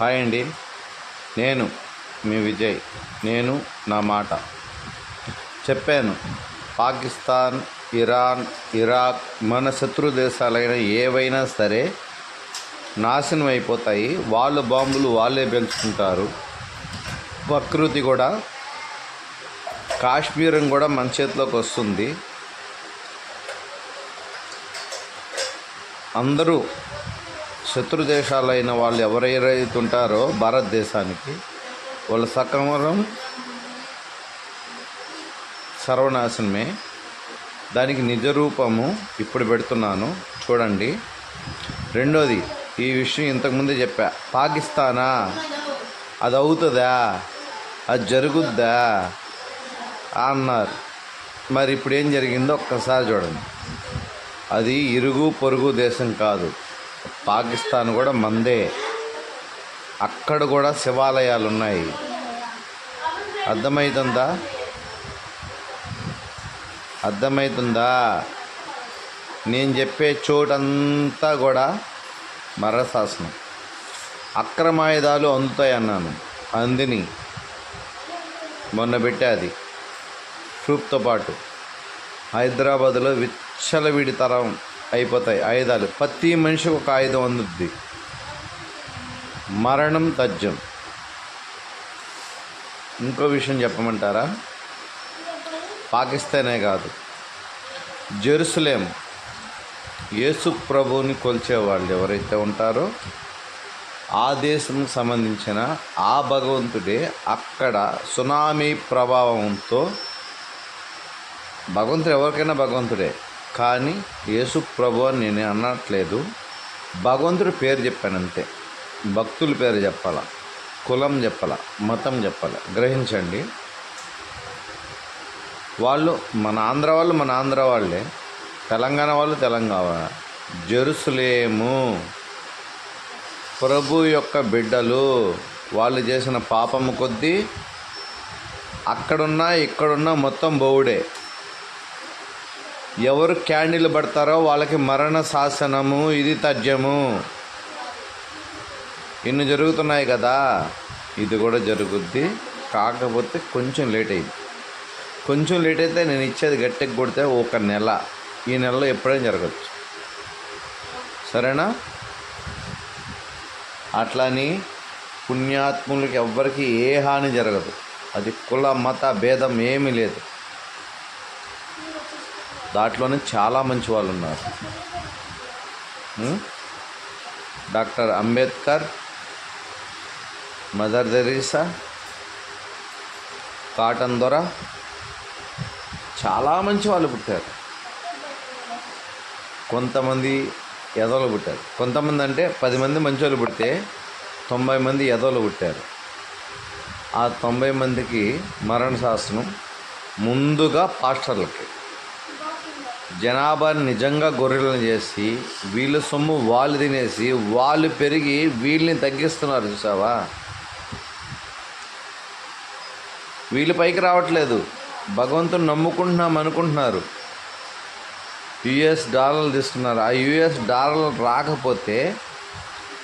Hi అండి. నేను మీ విజయ్. నేను నా మాట. చెప్పాను. పాకిస్తాన్ ఇరాన్ ఇరాక్ మన శత్రు దేశాలైన ఏవైనా సరే నాశనం అయిపోతాయి. వాళ్ళు బాంబులు వాళ్ళే పెంచుకుంటారు. ప్రకృతి కూడా కాశ్మీరం కూడా మన చేతిలోకి వస్తుంది. అందరూ శత్రు దేశాలైన వాళ్ళు ఎవరైతే ఉంటారో భారతదేశానికి వాళ్ళ సక్రమరం సర్వనాశనమే. దానికి నిజ రూపము ఇప్పుడు పెడుతున్నాను. చూడండి. రెండోది ఈ విషయం ఇంతకుముందే చెప్పా. పాకిస్తానా? అది అవుతుందా? అది జరుగుద్దా? అన్నారు. మరి ఇప్పుడు ఏం జరిగిందో ఒక్కసారి చూడండి. అది ఇరుగు పొరుగు దేశం కాదు. పాకిస్తాన్ కూడా మందే. అక్కడ కూడా శివాలయాలు ఉన్నాయి అర్థమవుతుందా అర్థమవుతుందా నేను చెప్పే చోటంతా కూడా మరశాసనం అక్రమాయుధాలు అందుతాయి అన్నాను. అందిని మొన్న పెట్టాది ప్రూఫ్తో పాటు హైదరాబాద్లో విచ్చలవిడి తరం అయిపోతాయి. ఆయుధాలు. ప్రతి మనిషికి ఒక ఆయుధం అందుద్ది. మరణం తజ్జం. ఇంకో విషయం చెప్పమంటారా? పాకిస్తానే కాదు. జెరూసలేం. యేసు ప్రభువుని కొలిచేవాళ్ళు ఎవరైతే ఉంటారో ఆ దేశం సంబంధించిన ఆ భగవంతుడే అక్కడ సునామీ ప్రభావంతో భగవంతుడు ఎవరికైనా భగవంతుడే. కానీ యేసు ప్రభు అని నేను అనట్లేదు. భగవంతుడి పేరు చెప్పాను అంతే భక్తుల పేరు చెప్పాల. కులం చెప్పాల. మతం చెప్పాల. గ్రహించండి. వాళ్ళు మన ఆంధ్ర వాళ్ళు మన ఆంధ్ర వాళ్ళే. తెలంగాణ వాళ్ళు తెలంగాణ. జెరుసలేము. ప్రభు యొక్క బిడ్డలు. వాళ్ళు చేసిన పాపము కొద్దీ అక్కడున్నా ఇక్కడున్నా మొత్తం బౌడే ఎవరు క్యాండిల్ పడతారో వాళ్ళకి మరణ శాసనము ఇది తథ్యము ఇన్ని జరుగుతున్నాయి కదా? ఇది కూడా జరుగుద్ది. కాకపోతే కొంచెం లేట్ అయింది. కొంచెం లేట్ అయితే నేను ఇచ్చేది గట్టికి కొడితే ఒక నెల. ఈ నెలలో ఎప్పుడైనా జరగచ్చు. సరేనా? అట్లని పుణ్యాత్ములకి ఎవ్వరికి ఏ హాని జరగదు. అది కుల మత భేదం ఏమీ లేదు. దాంట్లోనే చాలా మంచి వాళ్ళు ఉన్నారు. Doctor Ambedkar Mother Teresa Cotton దొర చాలా మంచి వాళ్ళు పుట్టారు. కొంతమంది ఎదవలు పుట్టారు. కొంతమంది అంటే పది మంది మంచి వాళ్ళు పుడితే తొంభై మంది ఎదవలు పుట్టారు. ఆ తొంభై మందికి మరణ శాసనం ముందుగా పాస్టర్లకి. జనాభా నిజంగా గొర్రెలను చేసి వీళ్ళ సొమ్ము వాళ్ళు తినేసి వాళ్ళు పెరిగి వీళ్ళని తగ్గిస్తున్నారు చూసావా? వీళ్ళు పైకి రావట్లేదు. భగవంతుని నమ్ముకుంటున్నాం అనుకుంటున్నారు. యుఎస్ డాలర్లు తీసుకున్నారు. ఆ యుఎస్ డాలర్లు రాకపోతే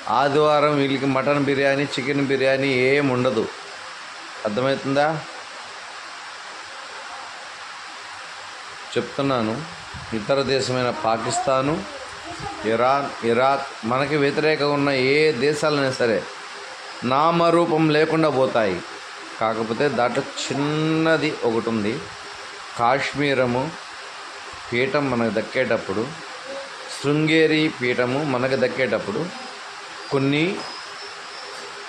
ఆదివారం వీళ్ళకి మటన్ బిర్యానీ చికెన్ బిర్యానీ ఏం ఉండదు. అర్థమవుతుందా? చెప్తున్నాను. ఇతర దేశమైన పాకిస్తాను ఇరాన్ ఇరాక్ మనకి వ్యతిరేకంగా ఉన్న ఏ దేశాలైనా సరే నామరూపం లేకుండా పోతాయి. కాకపోతే దాంట్లో చిన్నది ఒకటి ఉంది కాశ్మీరము పీఠం మనకు దక్కేటప్పుడు శృంగేరి పీఠము మనకు దక్కేటప్పుడు కొన్ని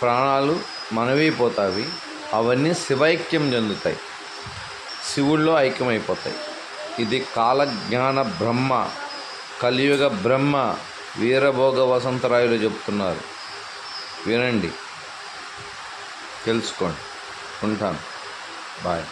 ప్రాణాలు మనవి పోతాయి అవన్నీ శివైక్యం చెందుతాయి. శివుల్లో ఐక్యమైపోతాయి. ఇది కాలజ్ఞాన బ్రహ్మ కలియుగ బ్రహ్మ వీరభోగ వసంతరాయులు చెప్తున్నారు. వినండి. తెలుసుకోండి. ఉంటాను. బాయ్.